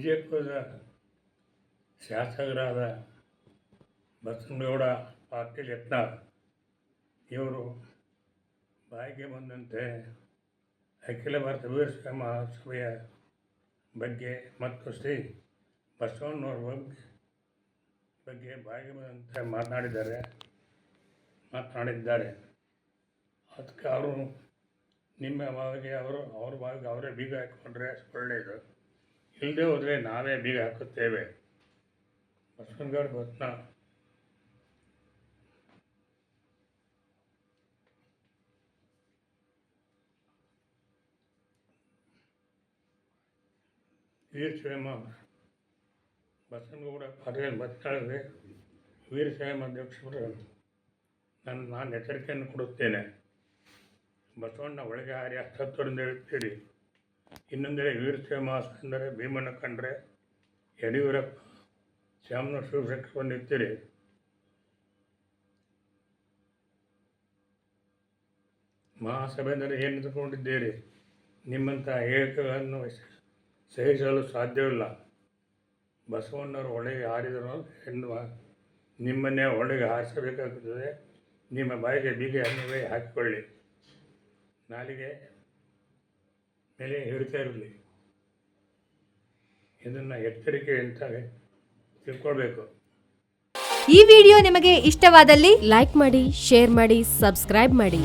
ವಿಜಯಪುರದ ಶಾಸಕರಾದ ಬಸನಗೌಡ ಪಾಟೀಲ್ ಯತ್ನಾಳ್ ಇವರು ಬಾಯಿಗೆ ಬಂದಂತೆ ಅಖಿಲ ಭಾರತ ವೀರಶೈವ ಮಹಾಸಭೆಯ ಬಗ್ಗೆ ಮತ್ತು ಶ್ರೀ ಬಸವಣ್ಣವ್ರ ಬಗ್ಗೆ ಬಗ್ಗೆ ಬಾಯಿಗೆ ಬಂದಂತೆ ಮಾತನಾಡಿದ್ದಾರೆ ಮಾತನಾಡಿದ್ದಾರೆ. ಅದಕ್ಕೆ ಅವರು ನಿಮ್ಮ ಬಾವಿಗೆ ಅವರು, ಅವ್ರ ಬಾವಿಗೆ ಅವರೇ ಬೀಗ ಹಾಕ್ಕೊಂಡ್ರೆ ಒಳ್ಳೆಯದು. ಇಲ್ಲದೆ ಹೋದರೆ ನಾವೇ ಬೀಗ ಹಾಕುತ್ತೇವೆ. ಬಸವನಗೌಡ ಬತ್ನ ವೀರಶೈವ ಬಸವನಗೌಡ ಪಾಟೀಲ್ ಬತ್ತಾಳಿಗೆ ವೀರಶೈವ ಅಧ್ಯಕ್ಷರು ನಾನು ನಾನು ಎಚ್ಚರಿಕೆಯನ್ನು ಕೊಡುತ್ತೇನೆ. ಬಸವಣ್ಣ ಒಳಗೆ ಹಾರಿ ಹತ್ತತ್ತರಿಂದ ಹೇಳ್ತೀರಿ ಇನ್ನೊಂದೆಡೆ ವೀರಶೈವ ಮಾಸ ಅಂದರೆ ಭೀಮನ ಕಂಡ್ರೆ, ಯಡಿಯೂರಪ್ಪ ಶ್ಯಾಮನ ಶಿವಶಂಕರ್ ಬಂದಿರ್ತೀರಿ ಮಹಾಸಭೆ ಅಂದರೆ ಏನು ಏಕಗಳನ್ನು ಸಹಿಸಲು ಸಾಧ್ಯವಿಲ್ಲ. ಬಸವಣ್ಣವರು ಒಳಗೆ ಹಾರಿದರು ಎನ್ನುವ ನಿಮ್ಮನ್ನೇ ಒಳಗೆ ಹಾರಿಸಬೇಕಾಗುತ್ತದೆ. ನಿಮ್ಮ ಬಾಯಿಗೆ ಬೀಗ ನೀವೇ ಹಾಕಿಕೊಳ್ಳಿ. ನಾಲಿಗೆ ಮೇಲೆ ಹೇಳ್ತಾ ಇರಲಿ. ಇದನ್ನು ಎಚ್ಚರಿಕೆ ಅಂತ ತಿಳ್ಕೊಳ್ಬೇಕು. ಈ ವಿಡಿಯೋ ನಿಮಗೆ ಇಷ್ಟವಾದಲ್ಲಿ ಲೈಕ್ ಮಾಡಿ, ಶೇರ್ ಮಾಡಿ, ಸಬ್ಸ್ಕ್ರೈಬ್ ಮಾಡಿ.